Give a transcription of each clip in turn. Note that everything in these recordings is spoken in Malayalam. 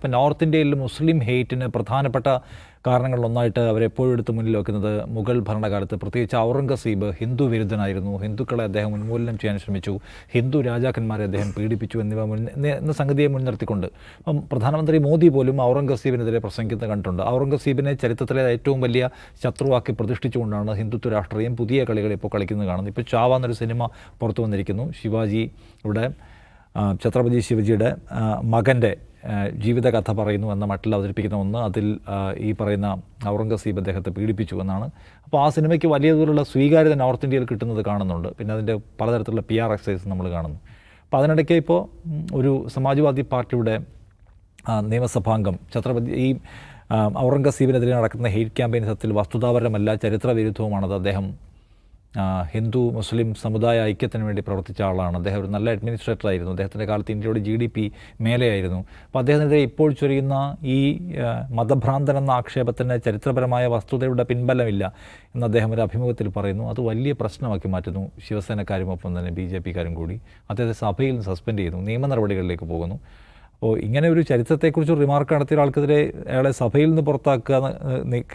ഇപ്പം നോർത്ത് ഇന്ത്യയിൽ മുസ്ലിം ഹെയ്റ്റിന് പ്രധാനപ്പെട്ട കാരണങ്ങളിലൊന്നായിട്ട് അവരെപ്പോഴും എടുത്ത് മുന്നിൽ വെക്കുന്നത് മുഗൾ ഭരണകാലത്ത്. പ്രത്യേകിച്ച് ഔറംഗസീബ് ഹിന്ദു വിരുദ്ധനായിരുന്നു. ഹിന്ദുക്കളെ അദ്ദേഹം ഉന്മൂലനം ചെയ്യാൻ ശ്രമിച്ചു. ഹിന്ദു രാജാക്കന്മാരെ അദ്ദേഹം പീഡിപ്പിച്ചു എന്നിവ മുൻ എന്ന സംഗതിയെ മുൻനിർത്തിക്കൊണ്ട്. അപ്പം പ്രധാനമന്ത്രി മോദി പോലും ഔറംഗസീബിനെതിരെ പ്രസംഗിക്കുന്നത് കണ്ടിട്ടുണ്ട്. ഔറംഗസീബിനെ ചരിത്രത്തിലെ ഏറ്റവും വലിയ ശത്രുവാക്കി പ്രതിഷ്ഠിച്ചുകൊണ്ടാണ് ഹിന്ദുത്വ രാഷ്ട്രീയം പുതിയ കളികൾ ഇപ്പോൾ കളിക്കുന്നത് കാണുന്നത്. ഇപ്പോൾ ചാവ എന്നൊരു സിനിമ പുറത്തു വന്നിരിക്കുന്നു. ശിവാജി ഇവിടെ ആ, ഛത്രപതി ശിവജിയുടെ മകന്റെ ജീവിതകഥ പറയുന്നു എന്ന മട്ടിൽ അവതരിപ്പിക്കുന്ന ഒന്ന് അതിൽ ഈ പറയുന്ന ഔറംഗസീബ് അദ്ദേഹത്തെ പീഡിപ്പിച്ചു എന്നാണ്. അപ്പോൾ ആ സിനിമയ്ക്ക് വലിയ തോതിലുള്ള സ്വീകാര്യത നോർത്ത് ഇന്ത്യയിൽ കിട്ടുന്നത് കാണുന്നുണ്ട്. പിന്നെ അതിന്റെ പലതരത്തിലുള്ള പി ആർ എക്സൈസ് നമ്മൾ കാണുന്നു. അപ്പോൾ അതിനിടയ്ക്ക് ഇപ്പോൾ ഒരു സമാജ്വാദി പാർട്ടിയുടെ നിയമസഭാംഗം ഛത്രപതി ഈ ഔറംഗസീബിനെതിരെ നടക്കുന്ന ഹെയ്റ്റ് ക്യാമ്പയിൻ സത്യത്തിൽ വസ്തുതാപരമല്ല ചരിത്ര വിരുദ്ധവുമാണത് അദ്ദേഹം ഹിന്ദു മുസ്ലിം സമുദായ ഐക്യത്തിന് വേണ്ടി പ്രവർത്തിച്ച ആളാണ്. അദ്ദേഹം ഒരു നല്ല അഡ്മിനിസ്ട്രേറ്റർ ആയിരുന്നു. അദ്ദേഹത്തിന്റെ കാലത്ത് ഇന്ത്യയുടെ ജി ഡി പി മേലെയായിരുന്നു. അപ്പോൾ അദ്ദേഹത്തിനെതിരെ ഇപ്പോൾ ചൊരിയുന്ന ഈ മതഭ്രാന്തൻ എന്ന ആക്ഷേപത്തിന് ചരിത്രപരമായ വസ്തുതയുടെ പിൻബലമില്ല എന്ന് അദ്ദേഹം ഒരു അഭിമുഖത്തിൽ പറയുന്നു. അത് വലിയ പ്രശ്നമാക്കി മാറ്റുന്നു ശിവസേനക്കാരും ഒപ്പം തന്നെ ബി ജെ പിക്കാരും കൂടി. അദ്ദേഹത്തെ സഭയിൽ നിന്ന് സസ്പെൻഡ് ചെയ്യുന്നു. നിയമ നടപടികളിലേക്ക് പോകുന്നു. അപ്പോൾ ഇങ്ങനെ ഒരു ചരിത്രത്തെക്കുറിച്ച് റിമാർക്ക് നടത്തിയ ആൾക്കെതിരെ അയാളെ സഭയിൽ നിന്ന് പുറത്താക്കുക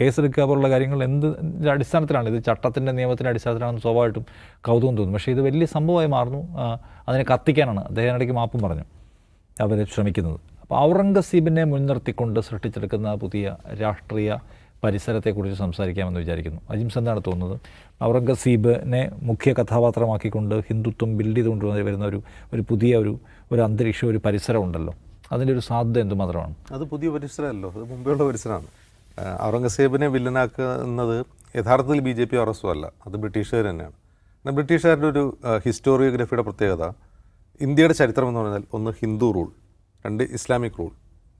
കേസെടുക്കുക പോലുള്ള കാര്യങ്ങൾ എന്ത് അടിസ്ഥാനത്തിലാണ്? ഇത് ചട്ടത്തിന്റെ നിയമത്തിന്റെ അടിസ്ഥാനത്തിലാണെന്ന് സ്വാഭാവികമായിട്ടും കൗതുകം തോന്നും. പക്ഷേ ഇത് വലിയ സംഭവമായി മാറുന്നു. അതിനെ കത്തിക്കാനാണ്. അദ്ദേഹം ഇടയ്ക്ക് മാപ്പും പറഞ്ഞു. അവർ ശ്രമിക്കുന്നത്. അപ്പോൾ ഔറംഗസീബിനെ മുൻനിർത്തിക്കൊണ്ട് സൃഷ്ടിച്ചെടുക്കുന്ന പുതിയ രാഷ്ട്രീയ പരിസരത്തെക്കുറിച്ച് സംസാരിക്കാമെന്ന് വിചാരിക്കുന്നു. അജിംസ് എന്താണ് തോന്നുന്നത്. ഔറംഗസീബിനെ മുഖ്യ കഥാപാത്രമാക്കിക്കൊണ്ട് ഹിന്ദുത്വം ബിൽഡ് ചെയ്തുകൊണ്ട് വരുന്ന ഒരു ഒരു പുതിയ ഒരു ഒരു അന്തരീക്ഷം ഒരു പരിസരം ഉണ്ടല്ലോ. അതിന്റെ ഒരു സാധ്യത എന്തുമാത്രമാണ്? അത് പുതിയ പരിസരമല്ലോ. അത് മുമ്പെയുള്ള പരിസരമാണ്. ഔറംഗസേബിനെ വില്ലനാക്കുന്നത് യഥാർത്ഥത്തിൽ ബി ജെ പി ആർ എസും അല്ല. അത് ബ്രിട്ടീഷുകാർ തന്നെയാണ്. എന്നാൽ ബ്രിട്ടീഷുകാരുടെ ഒരു ഹിസ്റ്റോറിയോഗ്രഫിയുടെ പ്രത്യേകത ഇന്ത്യയുടെ ചരിത്രം എന്ന് പറഞ്ഞാൽ ഒന്ന് ഹിന്ദു റൂൾ രണ്ട് Islamic rule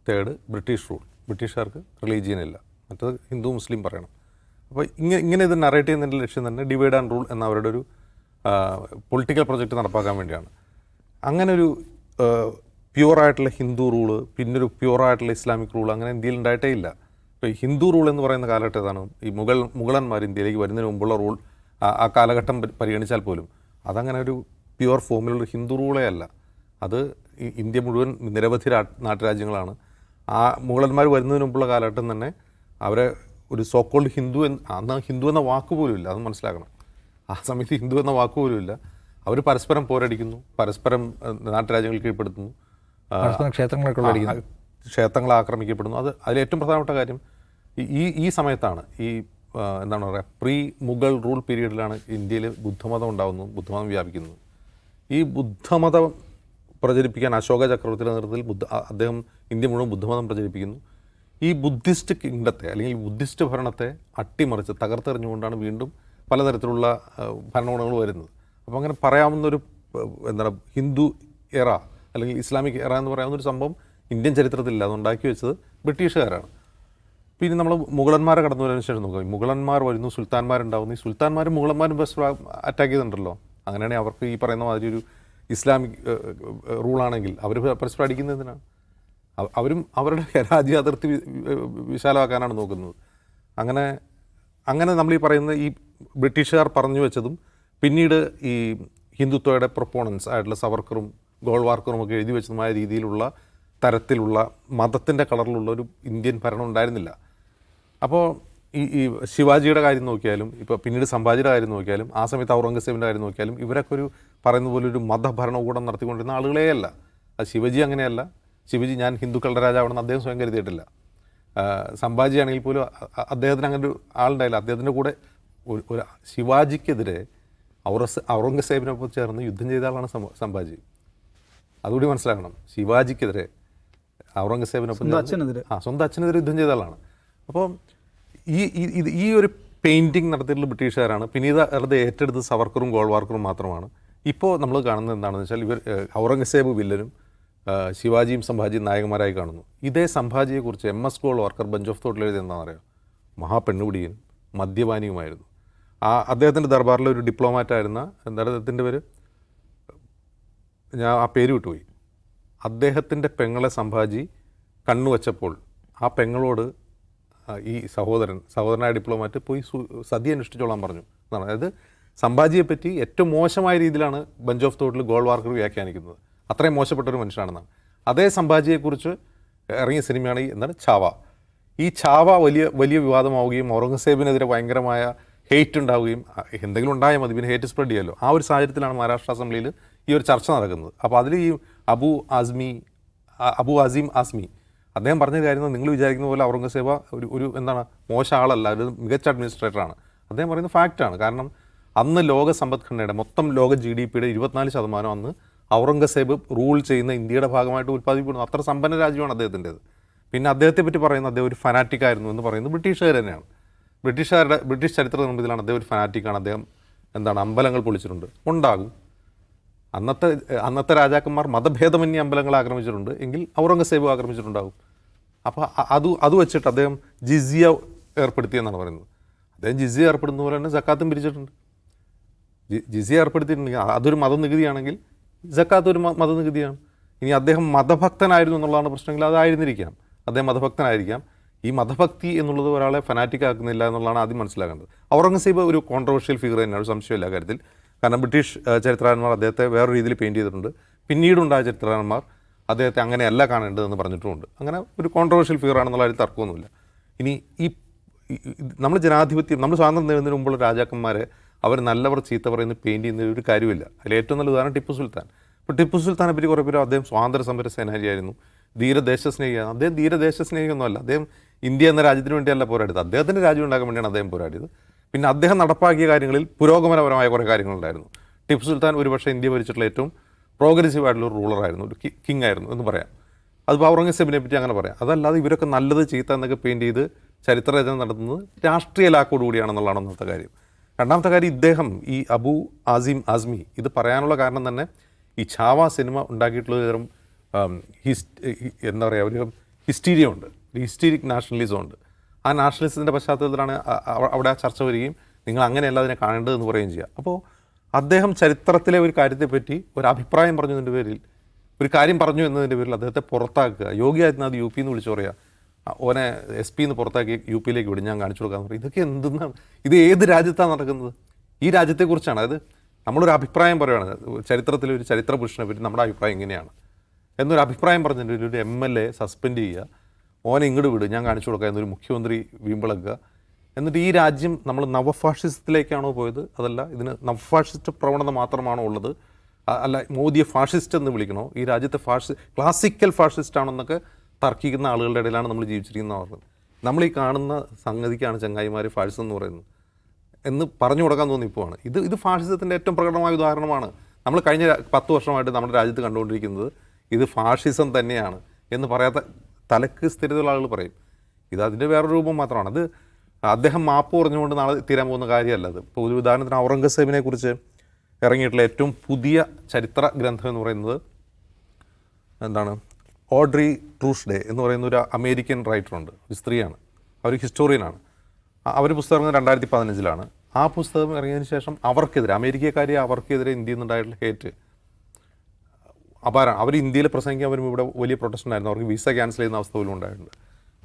third British rule. ബ്രിട്ടീഷുകാർക്ക് റിലീജിയൻ ഇല്ല. മറ്റത് ഹിന്ദു മുസ്ലിം പറയണം. അപ്പോൾ ഇങ്ങനെ ഇങ്ങനെ ഇത് നറേറ്റ് ചെയ്യുന്നതിന്റെ ലക്ഷ്യം തന്നെ ഡിവൈഡ് ആൻഡ് റൂൾ എന്ന അവരുടെ ഒരു പൊളിറ്റിക്കൽ പ്രൊജക്റ്റ് നടപ്പാക്കാൻ വേണ്ടിയാണ്. അങ്ങനെ ഒരു പ്യുവറായിട്ടുള്ള ഹിന്ദു റൂൾ പിന്നൊരു പ്യുവറായിട്ടുള്ള ഇസ്ലാമിക് റൂൾ അങ്ങനെ ഇന്ത്യയിൽ ഉണ്ടായിട്ടേ ഇല്ല. ഇപ്പോൾ ഹിന്ദു റൂൾ എന്ന് പറയുന്ന കാലഘട്ടത്താണ് ഈ മുഗൾ മുഗളന്മാർ ഇന്ത്യയിലേക്ക് വരുന്നതിന് മുമ്പുള്ള റൂൾ ആ കാലഘട്ടം പരിഗണിച്ചാൽ പോലും അതങ്ങനെ ഒരു പ്യുവർ ഫോമിലുള്ള ഹിന്ദു റൂളേ അല്ല. അത് ഇന്ത്യ മുഴുവൻ നിരവധി നാട്ടുരാജ്യങ്ങളാണ്. ആ മുഗളന്മാർ വരുന്നതിന് മുമ്പുള്ള കാലഘട്ടം തന്നെ അവരെ ഒരു സോക്കോൾഡ് ഹിന്ദു എന്ന് അന്ന് ഹിന്ദു എന്ന വാക്ക് പോലും ഇല്ല. അത് മനസ്സിലാക്കണം. ആ സമയത്ത് ഹിന്ദു എന്ന വാക്ക് പോലും ഇല്ല. അവർ പരസ്പരം പോരടിക്കുന്നു. പരസ്പരം നാട്ടുരാജ്യങ്ങൾ കീഴ്പ്പെടുത്തുന്നു. ക്ഷേത്രങ്ങളൊക്കെ ക്ഷേത്രങ്ങൾ ആക്രമിക്കപ്പെടുന്നു. അത് അതിൽ ഏറ്റവും പ്രധാനപ്പെട്ട കാര്യം ഈ- ഈ സമയത്താണ് ഈ എന്താണ് പറയുക പ്രീ മുഗൾ റൂൾ പീരീഡിലാണ് ഇന്ത്യയിൽ ബുദ്ധമതം ഉണ്ടാകുന്നു ബുദ്ധമതം വ്യാപിക്കുന്നത് ഈ ബുദ്ധമതം പ്രചരിപ്പിക്കാൻ അശോക ചക്രവർത്തിയുടെ നേതൃത്വത്തിൽ ബുദ്ധ അദ്ദേഹം ഇന്ത്യ മുഴുവൻ ബുദ്ധമതം പ്രചരിപ്പിക്കുന്നു. ഈ ബുദ്ധിസ്റ്റ് കിങ്ഡത്തെ അല്ലെങ്കിൽ ബുദ്ധിസ്റ്റ് ഭരണത്തെ അട്ടിമറിച്ച് തകർത്തെറിഞ്ഞുകൊണ്ടാണ് വീണ്ടും പലതരത്തിലുള്ള ഭരണകൂടങ്ങൾ വരുന്നത്. അപ്പോൾ അങ്ങനെ പറയാവുന്നൊരു ഒരു എന്താണ് ഹിന്ദു എറ അല്ലെങ്കിൽ ഇസ്ലാമിക് എറ എന്ന് പറയാവുന്ന ഒരു സംഭവം ഇന്ത്യൻ ചരിത്രത്തിലില്ല. അത് ഉണ്ടാക്കി വെച്ചത് ബ്രിട്ടീഷുകാരാണ്. പിന്നെ നമ്മൾ മുഗളന്മാരെ കടന്നു വരുന്നതിന് ശേഷം നോക്കാം. മുഗളന്മാർ വരുന്നു സുൽത്താൻമാരുണ്ടാവുന്നു. ഈ സുൽത്താൻമാരും മുഗളന്മാരും ബസ് അറ്റാക്ക് ചെയ്തിട്ടുണ്ടല്ലോ. അങ്ങനെയാണെങ്കിൽ അവർക്ക് ഈ പറയുന്ന മാതിരി ഒരു ഇസ്ലാമിക് റൂളാണെങ്കിൽ അവർ പരസ്പരം അടിക്കുന്നതിനാണ് എന്തിനാണ്? അവരും അവരുടെ രാജ്യ അതിർത്തി വിശാലമാക്കാനാണ് നോക്കുന്നത്. അങ്ങനെ അങ്ങനെ നമ്മൾ ഈ പറയുന്ന ഈ ബ്രിട്ടീഷുകാർ പറഞ്ഞു വെച്ചതും പിന്നീട് ഈ ഹിന്ദുത്വയുടെ പ്രൊപ്പോണൻസ് ആയിട്ടുള്ള സവർക്കറും ഗോൾവാർക്കറും ഒക്കെ എഴുതി വെച്ചതുമായ രീതിയിലുള്ള തരത്തിലുള്ള മതത്തിന്റെ കളറിലുള്ള ഒരു ഇന്ത്യൻ ഭരണം ഉണ്ടായിരുന്നില്ല. അപ്പോൾ ഈ ഈ ശിവാജിയുടെ കാര്യം നോക്കിയാലും ഇപ്പോൾ പിന്നീട് സംഭാജിയുടെ കാര്യം നോക്കിയാലും ആ സമയത്ത് ഔറംഗസേബിന്റെ കാര്യം നോക്കിയാലും ഇവരൊക്കെ ഒരു പറയുന്ന പോലെ ഒരു മതഭരണകൂടം നടത്തിക്കൊണ്ടിരുന്ന ആളുകളെയല്ല. അത് ശിവജി അങ്ങനെയല്ല. ശിവജി ഞാൻ ഹിന്ദുക്കളുടെ രാജാവാണെന്ന് അദ്ദേഹം സ്വയം കരുതിയിട്ടില്ല. സംഭാജി ആണെങ്കിൽ പോലും അദ്ദേഹത്തിന് അങ്ങനെ ഒരു ആളുണ്ടായില്ല അദ്ദേഹത്തിന്റെ കൂടെ ഒരു ശിവാജിക്കെതിരെ ഔറസ് ഔറംഗസേബിനൊപ്പം ചേർന്ന് യുദ്ധം ചെയ്ത ആളാണ് സംഭ- സംഭാജി. അതുകൂടി മനസ്സിലാക്കണം. ശിവാജിക്കെതിരെ ഔറംഗസേബിനൊപ്പം അച്ഛനെതിരെ. ആ സ്വന്തം അച്ഛനെതിരെ യുദ്ധം ചെയ്ത ആളാണ് അപ്പോൾ ഈ ഇത് ഈ ഒരു പെയിന്റിങ് നടത്തിയിട്ടുള്ള ബ്രിട്ടീഷുകാരാണ്. പിന്നീട് അവരുടെ ഏറ്റെടുത്ത് സവർക്കറും ഗോൾവാർക്കറും മാത്രമാണ്. ഇപ്പോൾ നമ്മൾ കാണുന്നത് എന്താണെന്ന് വെച്ചാൽ ഇവർ ഔറംഗസേബ് വില്ലനും ശിവാജിയും സംഭാജിയും നായകന്മാരായി കാണുന്നു. ഇതേ സംഭാജിയെക്കുറിച്ച് M S Golwalkar bunch of തോട്ടിൽ എഴുതി എന്താണെന്ന് അറിയാം മഹാപെണ്ണുപിടിയൻ മദ്യപാനിയുമായിരുന്നു. ആ അദ്ദേഹത്തിന്റെ ദർബാറിലെ ഒരു ഡിപ്ലോമാറ്റായിരുന്ന എന്താ അദ്ദേഹത്തിന്റെ പേര്? ഞാൻ ആ പേര് വിട്ടുപോയി. അദ്ദേഹത്തിന്റെ പെങ്ങളെ സംഭാജി കണ്ണു വച്ചപ്പോൾ ആ പെങ്ങളോട് ഈ സഹോദരൻ സഹോദരനായ ഡിപ്ലോമാറ്റ് പോയി സതി അനുഷ്ഠിച്ചോളാൻ പറഞ്ഞു എന്നാണ്. അതായത് സംഭാജിയെ പറ്റി ഏറ്റവും മോശമായ രീതിയിലാണ് ബഞ്ച് ഓഫ് തോട്ടിൽ ഗോൾ വാർക്കർ വ്യാഖ്യാനിക്കുന്നത്. അത്രയും മോശപ്പെട്ട ഒരു മനുഷ്യനാണെന്നാണ്. അതേ സംഭാജിയെക്കുറിച്ച് ഇറങ്ങിയ സിനിമയാണ് ഈ എന്താണ്? ചാവ. ഈ ചാവ വലിയ വലിയ വിവാദമാവുകയും ഔറംഗസേബിനെതിരെ ഭയങ്കരമായ ഹേറ്റ് ഉണ്ടാവുകയും എന്തെങ്കിലും ഉണ്ടായാൽ മതി. പിന്നെ ഹേറ്റ് സ്പ്രെഡ് ചെയ്യുമല്ലോ ആ ഒരു സാഹചര്യത്തിലാണ് മഹാരാഷ്ട്ര അസംബ്ലിയിൽ ഈ ഒരു ചർച്ച നടക്കുന്നത്. അപ്പോൾ അതിൽ ഈ അബു ആസ്മി അബു അസീം ആസ്മി അദ്ദേഹം പറഞ്ഞ കാര്യം നിങ്ങൾ വിചാരിക്കുന്ന പോലെ ഔറംഗസേബ ഒരു ഒരു എന്താണ് മോശ ആളല്ല ഒരു മികച്ച അഡ്മിനിസ്ട്രേറ്ററാണ് അദ്ദേഹം പറയുന്നത് ഫാക്റ്റാണ് കാരണം അന്ന് ലോക സമ്പദ്ഘടനയുടെ മൊത്തം ലോക ജി ഡി പിയുടെ ഇരുപത്തിനാല് ശതമാനം അന്ന് ഔറംഗസേബ് റൂൾ ചെയ്യുന്ന ഇന്ത്യയുടെ ഭാഗമായിട്ട് ഉൽപ്പാദിപ്പിക്കുന്നു. അത്ര സമ്പന്ന രാജ്യമാണ് അദ്ദേഹത്തിന്റെത്. പിന്നെ അദ്ദേഹത്തെ പറ്റി പറയുന്നത് അദ്ദേഹം ഒരു ഫനാറ്റിക് ആയിരുന്നു എന്ന് പറയുന്നത് ബ്രിട്ടീഷുകാർ തന്നെയാണ്. ബ്രിട്ടീഷുകാരുടെ ബ്രിട്ടീഷ് ചരിത്ര നിർമ്മിതിയിലാണ് അദ്ദേഹം ഒരു ഫനാറ്റിക്കാണ് അദ്ദേഹം എന്താണ് അമ്പലങ്ങൾ പൊളിച്ചിട്ടുണ്ട്. ഉണ്ടാകും. അന്നത്തെ അന്നത്തെ രാജാക്കന്മാർ മതഭേദമന്യ അമ്പലങ്ങൾ ആക്രമിച്ചിട്ടുണ്ട് എങ്കിൽ ഔറംഗസേബ് ആക്രമിച്ചിട്ടുണ്ടാകും. അപ്പോൾ അത് അത് വെച്ചിട്ട് അദ്ദേഹം ജിസിയ ഏർപ്പെടുത്തിയെന്നാണ് പറയുന്നത്. അദ്ദേഹം ജിസിയ ഏർപ്പെടുന്ന പോലെ തന്നെ ജക്കാത്തും പിരിച്ചിട്ടുണ്ട്. ജി- ജിസിയ ഏർപ്പെടുത്തിയിട്ടുണ്ടെങ്കിൽ അതൊരു മതനികുതിയാണെങ്കിൽ ജക്കാത്ത് ഒരു മതനികുതിയാണ്. ഇനി അദ്ദേഹം മതഭക്തനായിരുന്നു എന്നുള്ളതാണ് പ്രശ്നമെങ്കിൽ അതായിരുന്നിരിക്കാം അദ്ദേഹം മതഭക്തനായിരിക്കാം. ഈ മതഭക്തി എന്നുള്ളത് ഒരാളെ ഫനാറ്റിക് ആക്കുന്നില്ല എന്നുള്ളതാണ് ആദ്യം മനസ്സിലാക്കേണ്ടത്. ഔറംഗസീബ് ഒരു കോൺട്രവേഴ്ഷ്യൽ ഫിഗർ തന്നെയാണ് സംശയമില്ല കാര്യത്തിൽ. കാരണം ബ്രിട്ടീഷ് ചരിത്രകാരന്മാർ അദ്ദേഹത്തെ വേറെ രീതിയിൽ പെയിന്റ് ചെയ്തിട്ടുണ്ട്. പിന്നീടുണ്ടായ ചരിത്രകാരന്മാർ അദ്ദേഹത്തെ അങ്ങനെയല്ല കാണേണ്ടതെന്ന് പറഞ്ഞിട്ടുമുണ്ട്. അങ്ങനെ ഒരു കോൺട്രവേഴ്ഷ്യൽ ഫിഗർ ആണെന്നുള്ള ഒരു തർക്കമൊന്നുമില്ല. ഇനി ഈ നമ്മൾ ജനാധിപത്യം നമ്മൾ സ്വാതന്ത്ര്യം നേടുന്നതിന് മുമ്പുള്ള രാജാക്കന്മാരെ അവർ നല്ലവർ ചീത്ത പറയുന്ന പെയിന്റ് ചെയ്യുന്ന ഒരു കാര്യമില്ല. അതിൽ ഏറ്റവും നല്ല ഉദാഹരണം ടിപ്പു സുൽത്താൻ. ഇപ്പോൾ ടിപ്പു സുൽത്താനെ പറ്റി കുറേ പേര് അദ്ദേഹം സ്വാതന്ത്ര്യ സമര സേനാനിയായിരുന്നു ധീരദേശസ്നേഹിയാണ്. അദ്ദേഹം ധീരദേശസ്നേഹിയൊന്നുമല്ല അദ്ദേഹം ഇന്ത്യ എന്ന രാജ്യത്തിന് വേണ്ടിയല്ല പോരാടിയത്. അദ്ദേഹത്തിന്റെ രാജ്യം ഉണ്ടാക്കാൻ വേണ്ടിയാണ് അദ്ദേഹം പോരാടിയത്. പിന്നെ അദ്ദേഹം നടപ്പാക്കിയ കാര്യങ്ങളിൽ പുരോഗമനപരമായ കുറേ കാര്യങ്ങളുണ്ടായിരുന്നു. ടിപ്പു സുൽത്താൻ ഒരുപക്ഷെ ഇന്ത്യ ഭരിച്ചിട്ടുള്ള ഏറ്റവും പ്രോഗ്രസീവ് ആയിട്ടുള്ള ഒരു റൂളറായിരുന്നു ഒരു കിങ് ആയിരുന്നു എന്ന് പറയാം. അതിപ്പോൾ ഔറംഗസേബിനെ പറ്റി അങ്ങനെ പറയാം. അതല്ലാതെ ഇവരൊക്കെ നല്ലത് ചീത്ത എന്നൊക്കെ പെയിന്റ് ചെയ്ത് ചരിത്രരചന നടത്തുന്നത് രാഷ്ട്രീയ ലാക്കോടുകൂടിയാണെന്നുള്ളതാണ് ഒന്നാമത്തെ കാര്യം. രണ്ടാമത്തെ കാര്യം ഇദ്ദേഹം ഈ അബു ആസിം ആസ്മി ഇത് പറയാനുള്ള കാരണം തന്നെ ഈ ഛാവ സിനിമ ഉണ്ടാക്കിയിട്ടുള്ള തരം ഹിസ് എന്താ പറയുക ഒരു ഹിസ്റ്റീരിയ ഉണ്ട് ഹിസ്റ്റീരിക് നാഷണലിസം ഉണ്ട്. ആ നാഷണലിസത്തിന്റെ പശ്ചാത്തലത്തിലാണ് അവിടെ ആ ചർച്ച വരികയും നിങ്ങൾ അങ്ങനെയല്ല അതിനെ കാണേണ്ടതെന്ന് പറയുകയും ചെയ്യുക. അപ്പോൾ അദ്ദേഹം ചരിത്രത്തിലെ ഒരു കാര്യത്തെപ്പറ്റി ഒരു അഭിപ്രായം പറഞ്ഞതിന്റെ പേരിൽ ഒരു കാര്യം പറഞ്ഞു എന്നതിന്റെ പേരിൽ അദ്ദേഹത്തെ പുറത്താക്കുക. യോഗി ആദിത്യനാഥ് യു പി എന്ന് വിളിച്ചു പറയുക ഓനെ എസ് പി എന്ന് പുറത്താക്കി യു പിയിലേക്ക് വിടും ഞാൻ കാണിച്ചു കൊടുക്കാന്ന് പറയും ഇതൊക്കെ എന്തെന്നാണ്? ഇത് ഏത് രാജ്യത്താണ് നടക്കുന്നത്? ഈ രാജ്യത്തെക്കുറിച്ചാണ്. അതായത് നമ്മളൊരു അഭിപ്രായം പറയുകയാണ് ചരിത്രത്തിലെ ഒരു ചരിത്ര പുരുഷനെ പറ്റി നമ്മുടെ അഭിപ്രായം ഇങ്ങനെയാണ്. എന്നൊരു അഭിപ്രായം പറഞ്ഞിട്ട് ഒരു എം എൽ എ സസ്പെൻഡ് ചെയ്യുക. ഓനെ ഇങ്ങോട്ട് വിടും ഞാൻ കാണിച്ചു കൊടുക്കാം എന്നൊരു മുഖ്യമന്ത്രി വീമ്പിളക്കുക. എന്നിട്ട് ഈ രാജ്യം നമ്മൾ നവഫാഷിസത്തിലേക്കാണോ പോയത്? അതല്ല ഇതിന് നവഫാഷിസ്റ്റ് പ്രവണത മാത്രമാണോ ഉള്ളത്? അല്ല മോദിയെ ഫാഷിസ്റ്റ് എന്ന് വിളിക്കണോ? ഈ രാജ്യത്തെ ഫാഷി ക്ലാസിക്കൽ ഫാഷിസ്റ്റ് ആണെന്നൊക്കെ തർക്കിക്കുന്ന ആളുകളുടെ ഇടയിലാണ് നമ്മൾ ജീവിച്ചിരിക്കുന്ന പറഞ്ഞത്. നമ്മൾ ഈ കാണുന്ന സംഗതിക്കാണ് ചങ്ങായിമാർ ഫാഷിസം എന്ന് പറയുന്നത്. എന്ന് പറഞ്ഞു കൊടുക്കാൻ തോന്നിപ്പോവാണ് ഇത് ഇത് ഫാഷിസത്തിന്റെ ഏറ്റവും പ്രകടമായ ഉദാഹരണമാണ്. നമ്മൾ കഴിഞ്ഞ പത്ത് വർഷമായിട്ട് നമ്മുടെ രാജ്യത്ത് കണ്ടുകൊണ്ടിരിക്കുന്നത് ഇത് ഫാഷിസം തന്നെയാണ് എന്ന് പറയാത്ത തലക്ക് സ്ഥിരതയുള്ള ആളുകൾ പറയും. ഇത് അതിന്റെ വേറൊരു രൂപം മാത്രമാണ്. അത് അദ്ദേഹം മാപ്പ് പറഞ്ഞുകൊണ്ട് നാളെ തീരാൻ പോകുന്ന കാര്യമല്ല അത്. ഇപ്പോൾ ഒരു ഉദാഹരണത്തിന് ഔറംഗസേബിനെ കുറിച്ച് ഇറങ്ങിയിട്ടുള്ള ഏറ്റവും പുതിയ ചരിത്ര ഗ്രന്ഥം എന്ന് പറയുന്നത് എന്താണ്? ഓഡ്രി ട്രൂസ്ഡേ എന്ന് പറയുന്ന ഒരു അമേരിക്കൻ റൈറ്ററുണ്ട്. ഒരു സ്ത്രീയാണ്. അവർ ഹിസ്റ്റോറിയനാണ് അവർ പുസ്തകം രണ്ടായിരത്തി പതിനഞ്ചിലാണ്. ആ പുസ്തകം ഇറങ്ങിയതിന് ശേഷം അവർക്കെതിരെ അമേരിക്കക്കാരെ അവർക്കെതിരെ ഇന്ത്യയിൽ നിന്നുണ്ടായിട്ടുള്ള ഹേറ്റ് അപാരാണ്. അവർ ഇന്ത്യയിൽ പ്രസംഗിക്കാൻ വരുമ്പോൾ ഇവിടെ വലിയ പ്രൊട്ടസ്റ്റ് ഉണ്ടായിരുന്നു. അവർക്ക് വിസ ക്യാൻസൽ ചെയ്യുന്ന അവസ്ഥ പോലും ഉണ്ടായിട്ടുണ്ട്.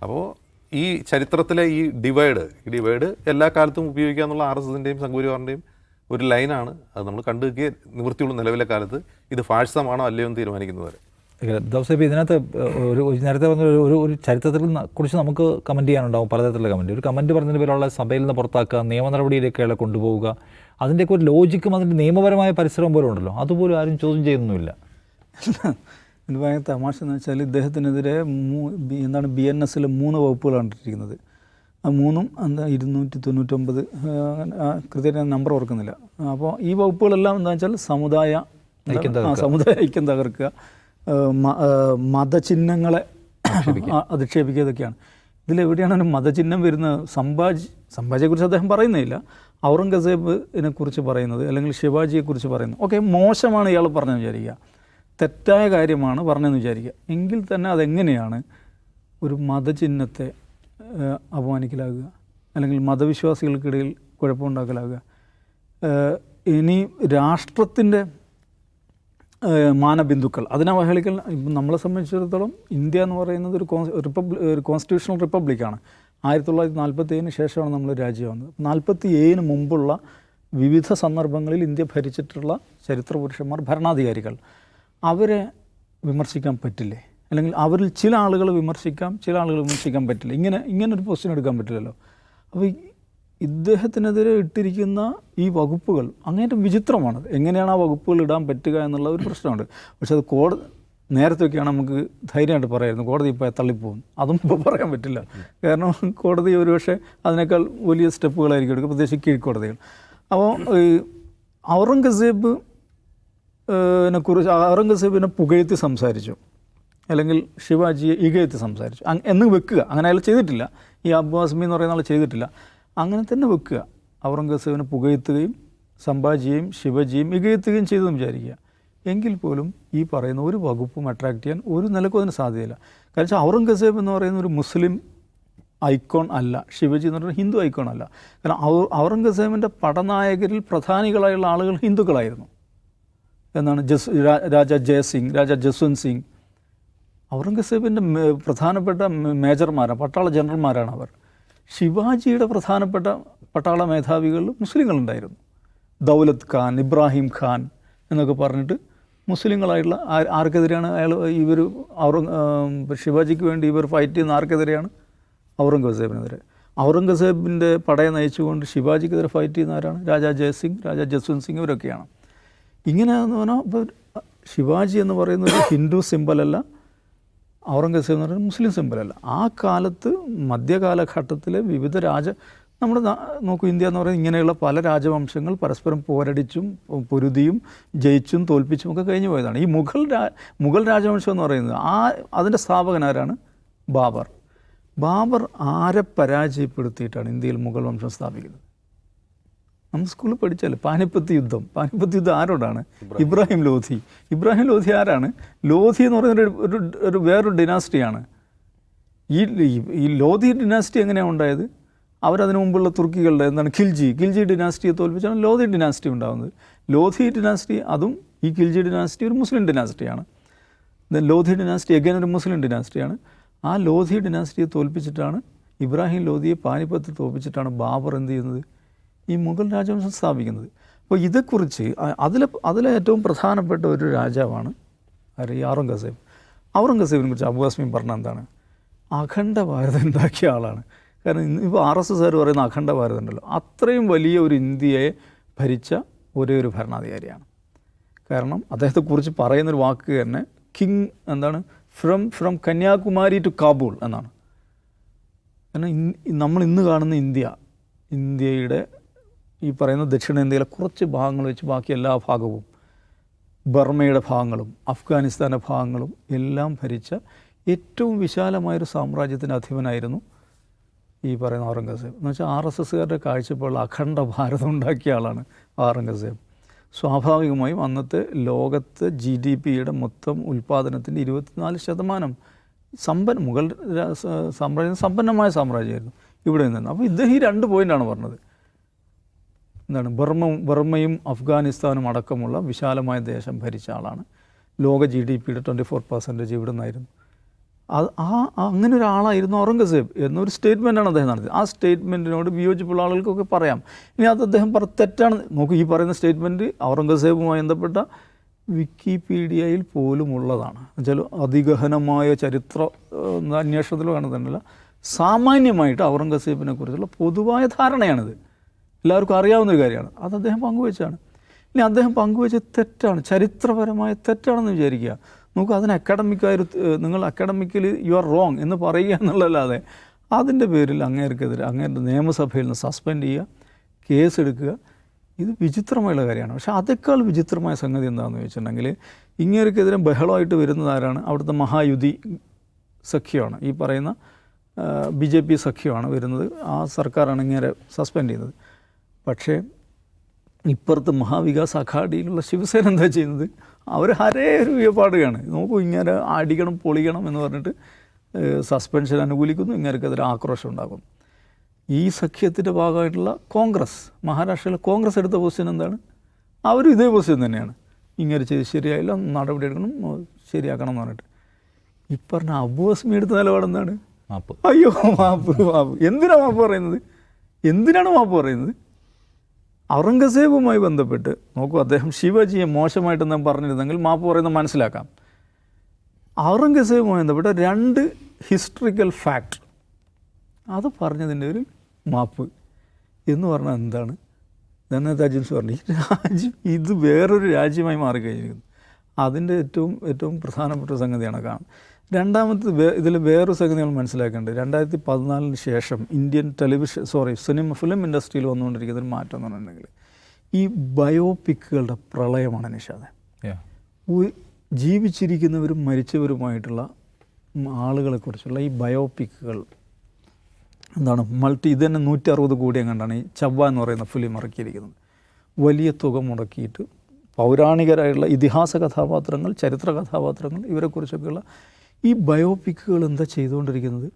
അപ്പോൾ ഈ ചരിത്രത്തിലെ ഈ ഡിവൈഡ് ഈ ഡിവൈഡ് എല്ലാ കാലത്തും ഉപയോഗിക്കുക എന്നുള്ള ആർ എസ് എസിന്റെയും സംഘപരിവാറിന്റെയും ഒരു ലൈനാണ് അത് നമ്മൾ കണ്ടു നിൽക്കിയ നിവൃത്തിയുള്ള നിലവിലെ കാലത്ത്. ഇത് ഫാഴ്സമാണോ അല്ലയോ എന്ന് തീരുമാനിക്കുന്നത് വരെ. ദൗസേബ് ഇതിനകത്ത് ഒരു നേരത്തെ പറഞ്ഞ ഒരു- ഒരു ചരിത്രത്തിൽ കുറിച്ച് നമുക്ക് കമന്റ് ചെയ്യാനുണ്ടാവും. പലതരത്തിലുള്ള കമന്റ് ഒരു കമന്റ് പറഞ്ഞതിന് പേരുള്ള സഭയിൽ നിന്ന് പുറത്താക്കുക നിയമ നടപടിയിലേക്ക് അയാളെ കൊണ്ടുപോവുക. അതിന്റെയൊക്കെ ഒരു ലോജിക്കും അതിന്റെ നിയമപരമായ പരിസരം പോലും ഉണ്ടല്ലോ. അതുപോലും ആരും ചോദ്യം ചെയ്യുന്നൊന്നുമില്ല. ഇത് ഭയങ്കര തമാശ എന്ന് വെച്ചാൽ ഇദ്ദേഹത്തിനെതിരെ മൂ- എന്താണ് ബി എൻ എസിലെ മൂന്ന് വകുപ്പുകളാണ് ഇട്ടിരിക്കുന്നത്. ആ മൂന്നും എന്താ ഇരുന്നൂറ്റി തൊണ്ണൂറ്റൊമ്പത് കൃത്യമായ നമ്പർ ഓർക്കുന്നില്ല. അപ്പോൾ ഈ വകുപ്പുകളെല്ലാം എന്താ വെച്ചാൽ സമുദായ സമുദായ ഐക്യം തകർക്കുക. മതചിഹ്നങ്ങളെ അധിക്ഷേപിക്കുക ഇതൊക്കെയാണ്. ഇതിലെവിടെയാണ് മതചിഹ്നം വരുന്നത്? സംഭാജി സംഭാജിയെക്കുറിച്ച് അദ്ദേഹം പറയുന്നില്ല ഔറംഗസേബിനെ കുറിച്ച് പറയുന്നത് അല്ലെങ്കിൽ ശിവാജിയെക്കുറിച്ച് പറയുന്നത്. ഓക്കെ മോശമാണ് ഇയാൾ പറഞ്ഞു വിചാരിക്കുക. തെറ്റായ കാര്യമാണ് പറഞ്ഞതെന്ന് വിചാരിക്കുക. എങ്കിൽ തന്നെ അതെങ്ങനെയാണ് ഒരു മതചിഹ്നത്തെ അപമാനിക്കലാകുക? അല്ലെങ്കിൽ മതവിശ്വാസികൾക്കിടയിൽ കുഴപ്പമുണ്ടാക്കലാകുക? ഇനി രാഷ്ട്രത്തിന്റെ മാനബിന്ദുക്കൾ. അതിനെ അവഹേളിക്കൽ നമ്മളെ സംബന്ധിച്ചിടത്തോളം ഇന്ത്യ എന്ന് പറയുന്നത് ഒരു റിപ്പബ്ലിക് റിപ്പബ്ലി ഒരു കോൺസ്റ്റിറ്റ്യൂഷണൽ റിപ്പബ്ലിക്കാണ്. ആയിരത്തി തൊള്ളായിരത്തി നാൽപ്പത്തി ഏഴിന് ശേഷമാണ് നമ്മൾ രാജ്യമാകുന്നത് നാൽപ്പത്തി ഏഴിന് മുമ്പുള്ള വിവിധ സന്ദർഭങ്ങളിൽ ഇന്ത്യ ഭരിച്ചിട്ടുള്ള ചരിത്ര പുരുഷന്മാർ ഭരണാധികാരികൾ. അവരെ വിമർശിക്കാൻ പറ്റില്ലേ? അല്ലെങ്കിൽ അവരിൽ ചില ആളുകൾ വിമർശിക്കാം ചില ആളുകൾ വിമർശിക്കാൻ പറ്റില്ല. ഇങ്ങനെ ഇങ്ങനെ ഒരു പൊസിഷൻ എടുക്കാൻ പറ്റില്ലല്ലോ. അപ്പോൾ ഇദ്ദേഹത്തിനെതിരെ ഇട്ടിരിക്കുന്ന ഈ വകുപ്പുകൾ അങ്ങേറ്റം വിചിത്രമാണത്. എങ്ങനെയാണ് ആ വകുപ്പുകൾ ഇടാൻ പറ്റുക എന്നുള്ള ഒരു പ്രശ്നമുണ്ട്. പക്ഷെ അത് കോടതി നേരത്തെയൊക്കെയാണ് നമുക്ക് ധൈര്യമായിട്ട് പറയായിരുന്നു. കോടതി ഇപ്പോൾ തള്ളിപ്പോകും. അതും ഇപ്പോൾ പറയാൻ പറ്റില്ല. കാരണം കോടതി ഒരുപക്ഷെ അതിനേക്കാൾ വലിയ സ്റ്റെപ്പുകളായിരിക്കും എടുക്കുക. പ്രത്യേകിച്ച് കീഴ്ക്കോടതികൾ. അപ്പോൾ ഔറംഗസേബ് കുറിച്ച് ഔറംഗസേബിനെ പുകഴ്ത്തി സംസാരിച്ചു. അല്ലെങ്കിൽ ശിവാജിയെ ഇകഴ്ത്തി സംസാരിച്ചു. എന്ന് വെക്കുക. അങ്ങനെ അയാൾ ചെയ്തിട്ടില്ല. ഈ അബ്ബാസ്മി എന്ന് പറയുന്ന ആൾ ചെയ്തിട്ടില്ല. അങ്ങനെ തന്നെ വെക്കുക. ഔറംഗസേബിനെ പുകഴ്ത്തുകയും സംഭാജിയെയും ശിവജിയും ഇകഴ്ത്തുകയും ചെയ്തെന്ന് വിചാരിക്കുക. എങ്കിൽ പോലും ഈ പറയുന്ന ഒരു വകുപ്പും അട്രാക്ട് ചെയ്യാൻ ഒരു നിലക്കും അതിന് സാധ്യതയില്ല. കാരണം വെച്ചാൽ ഔറംഗസേബ് എന്ന് പറയുന്ന ഒരു മുസ്ലിം ഐക്കോൺ അല്ല. ശിവജി എന്ന് പറയുന്നത് ഹിന്ദു ഐക്കോൺ അല്ല. കാരണം ഔറംഗസേബിന്റെ പടനായകരിൽ പ്രധാനികളായുള്ള ആളുകൾ ഹിന്ദുക്കളായിരുന്നു. എന്നാണ് ജസ് രാജ ജയസിംഗ് രാജ ജസ്വന്ത് സിംഗ്. ഔറംഗസേബിന്റെ പ്രധാനപ്പെട്ട മേജർമാരാണ് പട്ടാള ജനറൽമാരാണ് അവർ. ശിവാജിയുടെ പ്രധാനപ്പെട്ട പട്ടാള മേധാവികൾ മുസ്ലിങ്ങളുണ്ടായിരുന്നു. ദൗലത്ത് ഖാൻ ഇബ്രാഹിം ഖാൻ എന്നൊക്കെ പറഞ്ഞിട്ട് മുസ്ലിങ്ങളായിട്ടുള്ള ആർക്കെതിരെയാണ് അയാൾ ഇവർ ഔറംഗ് ശിവാജിക്ക് വേണ്ടി ഇവർ ഫൈറ്റ് ചെയ്യുന്ന ആർക്കെതിരെയാണ് ഔറംഗസേബിനെതിരെ. ഔറംഗസേബിന്റെ പടയെ നയിച്ചുകൊണ്ട് ശിവാജിക്കെതിരെ ഫൈറ്റ് ചെയ്യുന്ന ആരാണ്? രാജാ ജയസിംഗ് രാജാ ജസ്വന്ത് സിംഗ് ഇവരൊക്കെയാണ്. ഇങ്ങനെ എന്ന് പറഞ്ഞാൽ ഇപ്പോൾ ശിവാജി എന്ന് പറയുന്ന ഒരു ഹിന്ദു സിമ്പലല്ല ഔറംഗസേബ് എന്ന് പറയുന്നത് മുസ്ലിം സിമ്പലല്ല. ആ കാലത്ത് മധ്യകാലഘട്ടത്തിൽ വിവിധ രാജ നമ്മൾ നോക്കൂ ഇന്ത്യ എന്ന് പറയുന്നത് ഇങ്ങനെയുള്ള പല രാജവംശങ്ങൾ പരസ്പരം പോരടിച്ചും പൊരുതിയും ജയിച്ചും തോൽപ്പിച്ചും ഒക്കെ കഴിഞ്ഞു പോയതാണ്. ഈ മുഗൾ രാ മുഗൾ രാജവംശം എന്ന് പറയുന്നത് ആ അതിന്റെ സ്ഥാപകൻ ആരാണ്? ബാബർ. ബാബർ ആരെ പരാജയപ്പെടുത്തിയിട്ടാണ് ഇന്ത്യയിൽ മുഗൾ വംശം സ്ഥാപിക്കുന്നത്? നമ്മൾ സ്കൂളിൽ പഠിച്ചല്ലേ പാനിപ്പത്ത് യുദ്ധം. പാനിപ്പത്ത് യുദ്ധം ആരോടാണ്? ഇബ്രാഹിം ലോധി. ഇബ്രാഹിം ലോധി ആരാണ്? ലോധി എന്ന് പറയുന്ന ഒരു- ഒരു വേറൊരു ഡിനാസ്റ്റിയാണ് ഈ ഈ- ലോധി ഡിനാസ്റ്റി എങ്ങനെയാണ് ഉണ്ടായത്? അവരതിനു മുമ്പുള്ള തുർക്കികളുടെ എന്താണ്? ഖിൽജി. ഖിൽജി ഡിനാസ്റ്റിയെ തോൽപ്പിച്ചാണ് ലോധി ഡിനാസ്റ്റി ഉണ്ടാകുന്നത് ലോധി ഡിനാസ്റ്റി അതും ഈ ഖിൽജി ഡിനാസ്റ്റി ഒരു മുസ്ലിം ഡിനാസ്റ്റിയാണ് ലോധി ഡിനാസ്റ്റി എഗൈൻ ഒരു മുസ്ലിം ഡിനാസ്റ്റിയാണ് ആ ലോധി ഡിനാസ്റ്റിയെ തോൽപ്പിച്ചിട്ടാണ് ഇബ്രാഹിം ലോധിയെ പാനിപ്പത്ത് തോൽപ്പിച്ചിട്ടാണ് ബാബർ എന്ത് ചെയ്യുന്നത്? ഈ മുഗൾ രാജവംശം സ്ഥാപിക്കുന്നത്. അപ്പോൾ ഇതേക്കുറിച്ച് അതിൽ അതിലെ ഏറ്റവും പ്രധാനപ്പെട്ട ഒരു രാജാവാണ് ആര്? ഈ ഔറംഗസേബ്. ഔറംഗസേബിനെ കുറിച്ച് അബുഹാസ്മി പറഞ്ഞ എന്താണ്? അഖണ്ഡ ഭാരതം ഉണ്ടാക്കിയ ആളാണ്. കാരണം ഇന്ന് ഇപ്പോൾ ആർ എസ് എസ്സുകാർ പറയുന്ന അഖണ്ഡ ഭാരതം ഉണ്ടല്ലോ. അത്രയും വലിയ ഒരു ഇന്ത്യയെ ഭരിച്ച ഒരേ ഒരു ഭരണാധികാരിയാണ്. കാരണം അദ്ദേഹത്തെക്കുറിച്ച് പറയുന്നൊരു വാക്ക് തന്നെ കിങ് എന്താണ്? From from Kanyakumari to Kabul എന്നാണ്. കാരണം നമ്മൾ ഇന്ന് കാണുന്ന ഇന്ത്യ ഇന്ത്യയുടെ ഈ പറയുന്ന ദക്ഷിണേന്ത്യയിലെ കുറച്ച് ഭാഗങ്ങൾ വെച്ച് ബാക്കി എല്ലാ ഭാഗവും ബർമയുടെ ഭാഗങ്ങളും അഫ്ഗാനിസ്ഥാന്റെ ഭാഗങ്ങളും എല്ലാം ഭരിച്ച ഏറ്റവും വിശാലമായൊരു സാമ്രാജ്യത്തിന്റെ അധിപനായിരുന്നു ഈ പറയുന്ന ഔറംഗസേബ്. എന്ന് വെച്ചാൽ ആർ എസ് എസ്സുകാരുടെ കാഴ്ചപ്പാടിൽ അഖണ്ഡ ഭാരതം ഉണ്ടാക്കിയ ആളാണ് ഔറംഗസേബ്. സ്വാഭാവികമായും അന്നത്തെ ലോകത്ത് ജി ഡി പിയുടെ മൊത്തം ഉൽപ്പാദനത്തിന്റെ ഇരുപത്തിനാല് ശതമാനം സമ്പന്ന മുഗൾ സാമ്രാജ്യം സമ്പന്നമായ സാമ്രാജ്യമായിരുന്നു ഇവിടെ നിന്ന് അപ്പോൾ ഇദ്ദേഹം ഈ രണ്ട് പോയിന്റാണ് പറഞ്ഞത്. എന്താണ് ബർമ്മ ബർമ്മയും അഫ്ഗാനിസ്ഥാനും അടക്കമുള്ള വിശാലമായ ദേശം ഭരിച്ച ആളാണ്. ലോക ജി ഡി പിയുടെ ട്വന്റി ഫോർ പെർസെന്റേജ് ഇവിടെ നിന്നായിരുന്നു. അത് ആ അങ്ങനെ ഒരാളായിരുന്നു ഔറംഗസേബ് എന്നൊരു സ്റ്റേറ്റ്മെന്റാണ് അദ്ദേഹം നടത്തിയത്. ആ സ്റ്റേറ്റ്മെന്റിനോട് വിയോജിപ്പുള്ള ആളുകൾക്കൊക്കെ പറയാം. ഇനി അത് അദ്ദേഹം പറ തെറ്റാണ്. നോക്കൂ ഈ പറയുന്ന സ്റ്റേറ്റ്മെന്റ് ഔറംഗസേബുമായി ബന്ധപ്പെട്ട വിക്കിപീഡിയയിൽ പോലും ഉള്ളതാണ് എന്നുവെച്ചാൽ അതിഗഹനമായ ചരിത്ര അന്വേഷണത്തിലോ കാണുന്നതല്ല സാമാന്യമായിട്ട് ഔറംഗസേബിനെ കുറിച്ചുള്ള പൊതുവായ ധാരണയാണിത്. എല്ലാവർക്കും അറിയാവുന്ന ഒരു കാര്യമാണ്. അത് അദ്ദേഹം പങ്കുവെച്ചാണ്. ഇനി അദ്ദേഹം പങ്കുവെച്ച തെറ്റാണ്. ചരിത്രപരമായ തെറ്റാണെന്ന് വിചാരിക്കുക. നമുക്ക് അതിന് അക്കാഡമിക്കായ ഒരു നിങ്ങൾ അക്കാഡമിക്കലി യു ആർ റോങ് എന്ന് പറയുക എന്നുള്ളതല്ലാതെ അതിന്റെ പേരിൽ അങ്ങേർക്കെതിരെ അങ്ങേരുടെ നിയമസഭയിൽ നിന്ന് സസ്പെൻഡ് ചെയ്യുക കേസ് എടുക്കുക ഇത് വിചിത്രമായുള്ള കാര്യമാണ്. പക്ഷേ അതേക്കാൾ വിചിത്രമായ സംഗതി എന്താണെന്ന് ചോദിച്ചിട്ടുണ്ടെങ്കിൽ ഇങ്ങേർക്കെതിരെ ബഹളമായിട്ട് വരുന്നതാരാണ് അവിടുത്തെ മഹായുതി സഖ്യമാണ്. ഈ പറയുന്ന ബി ജെ പി സഖ്യമാണ് വരുന്നത്. ആ സർക്കാരാണ് ഇങ്ങനെ സസ്പെൻഡ് ചെയ്യുന്നത്. പക്ഷേ ഇപ്പുറത്ത് മഹാവികാസ് അഘാഡിയിലുള്ള ശിവസേന എന്താ ചെയ്യുന്നത്? അവർ ഹരേ ഒരു പാടുകയാണ് നോക്കൂ ഇങ്ങനെ അടിക്കണം പൊളിക്കണം എന്ന് പറഞ്ഞിട്ട് സസ്പെൻഷൻ അനുകൂലിക്കുന്നു. ഇങ്ങനെക്കെതിരെ ആക്രോശം ഉണ്ടാക്കുന്നു. ഈ സഖ്യത്തിന്റെ ഭാഗമായിട്ടുള്ള കോൺഗ്രസ് മഹാരാഷ്ട്രയിലെ കോൺഗ്രസ് എടുത്ത പൊസിഷൻ എന്താണ്? അവരും ഇതേ പൊസിഷൻ തന്നെയാണ്. ഇങ്ങനെ ചെയ്ത് ശരിയായില്ല നടപടി എടുക്കണം ശരിയാക്കണം എന്ന് പറഞ്ഞിട്ട്. ഈ പറഞ്ഞ അബുവസ്മി എടുത്ത നിലപാടെന്താണ് മാപ്പ്. അയ്യോ മാപ്പ് മാപ്പ്. എന്തിനാണ് മാപ്പ് പറയുന്നത്? എന്തിനാണ് മാപ്പ് പറയുന്നത്? ഔറംഗസേബുമായി ബന്ധപ്പെട്ട് നോക്കൂ അദ്ദേഹം ശിവജിയെ മോശമായിട്ട് നാം പറഞ്ഞിരുന്നെങ്കിൽ മാപ്പ് പറയുന്നത് മനസ്സിലാക്കാം. ഔറംഗസേബുമായി ബന്ധപ്പെട്ട രണ്ട് ഹിസ്റ്ററിക്കൽ ഫാക്ട്. അത് പറഞ്ഞതിന്റെ ഒരു മാപ്പ് എന്ന് പറഞ്ഞാൽ എന്താണ്? ധനേത ജിംസ് പറഞ്ഞു ഈ രാജ്യം ഇത് വേറൊരു രാജ്യമായി മാറിക്കഴിഞ്ഞിരിക്കുന്നു. അതിന്റെ ഏറ്റവും ഏറ്റവും പ്രധാനപ്പെട്ട സംഗതിയാണ് കാണുന്നത്. രണ്ടാമത്തെ വേ ഇതിൽ വേറൊരു സംഗതി നമ്മൾ മനസ്സിലാക്കേണ്ടത്. രണ്ടായിരത്തി പതിനാലിന് ശേഷം Indian television sorry cinema film ഇൻഡസ്ട്രിയിൽ വന്നുകൊണ്ടിരിക്കുന്ന ഒരു മാറ്റം എന്ന് പറഞ്ഞിട്ടുണ്ടെങ്കിൽ ഈ ബയോപിക്കുകളുടെ പ്രളയമാണ് നിഷാദ്. ജീവിച്ചിരിക്കുന്നവരും മരിച്ചവരുമായിട്ടുള്ള ആളുകളെക്കുറിച്ചുള്ള ഈ ബയോപിക്കുകൾ എന്താണ് മൾട്ടി ഇത് തന്നെ നൂറ്റി അറുപത് കോടി എങ്ങാണ്ടാണ് ഈ ചവ്വ എന്ന് പറയുന്ന ഫിലിം ഇറക്കിയിരിക്കുന്നത്. വലിയ തുക മുടക്കിയിട്ട് പൗരാണികരായുള്ള ഇതിഹാസ കഥാപാത്രങ്ങൾ ചരിത്ര കഥാപാത്രങ്ങൾ ഇവരെക്കുറിച്ചൊക്കെയുള്ള ഈ ബയോപിക്കുകൾ എന്താ ചെയ്തുകൊണ്ടിരിക്കുന്നത്?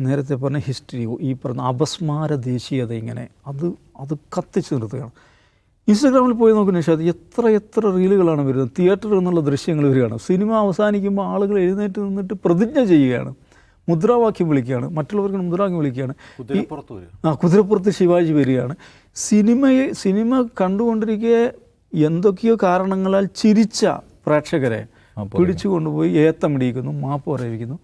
നേരത്തെ പറഞ്ഞ ഹിസ്റ്ററി ഈ പറഞ്ഞ അപസ്മാര ദേശീയത ഇങ്ങനെ അത് അത് കത്തിച്ചു നിർത്തുകയാണ്. ഇൻസ്റ്റാഗ്രാമിൽ പോയി നോക്കുന്ന നിഷാദ് എത്ര എത്ര റീലുകളാണ് വരുന്നത്? തിയേറ്ററിൽ നിന്നുള്ള ദൃശ്യങ്ങൾ വരികയാണ്. സിനിമ അവസാനിക്കുമ്പോൾ ആളുകൾ എഴുന്നേറ്റ് നിന്നിട്ട് പ്രതിജ്ഞ ചെയ്യുകയാണ്. മുദ്രാവാക്യം വിളിക്കുകയാണ്. മറ്റുള്ളവർക്ക് മുദ്രാവാക്യം വിളിക്കുകയാണ്. ആ കുതിരപ്പുറത്ത് ശിവാജി വരികയാണ്. സിനിമയെ സിനിമ കണ്ടുകൊണ്ടിരിക്കെ എന്തൊക്കെയോ കാരണങ്ങളാൽ ചിരിച്ച പ്രേക്ഷകരെ പിടിച്ചു കൊണ്ടുപോയി ഏത്തമിടിയിക്കുന്നു മാപ്പ് പറയിക്കുന്നു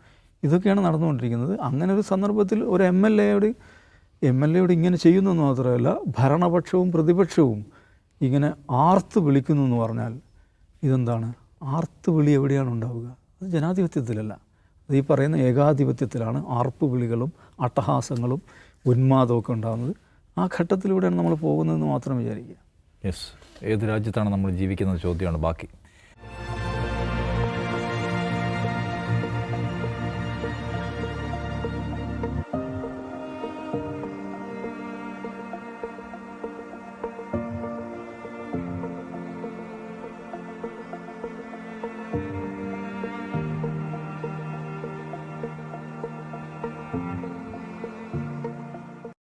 ഇതൊക്കെയാണ് നടന്നുകൊണ്ടിരിക്കുന്നത്. അങ്ങനെ ഒരു സന്ദർഭത്തിൽ ഒരു എം എൽ എയോട് എം എൽ എയോട് ഇങ്ങനെ ചെയ്യുന്നു എന്ന് മാത്രമല്ല ഭരണപക്ഷവും പ്രതിപക്ഷവും ഇങ്ങനെ ആർത്ത് വിളിക്കുന്നു എന്ന് പറഞ്ഞാൽ ഇതെന്താണ്? ആർത്ത് വിളി എവിടെയാണ് ഉണ്ടാവുക? അത് ജനാധിപത്യത്തിലല്ല. അത് ഈ പറയുന്ന ഏകാധിപത്യത്തിലാണ് ആർപ്പ് വിളികളും അട്ടഹാസങ്ങളും ഉന്മാദമൊക്കെ ഉണ്ടാകുന്നത്. ആ ഘട്ടത്തിലൂടെയാണ് നമ്മൾ പോകുന്നതെന്ന് മാത്രം വിചാരിക്കുക. യെസ് ഏത് രാജ്യത്താണ് നമ്മൾ ജീവിക്കുന്നത് ചോദ്യമാണ് ബാക്കി.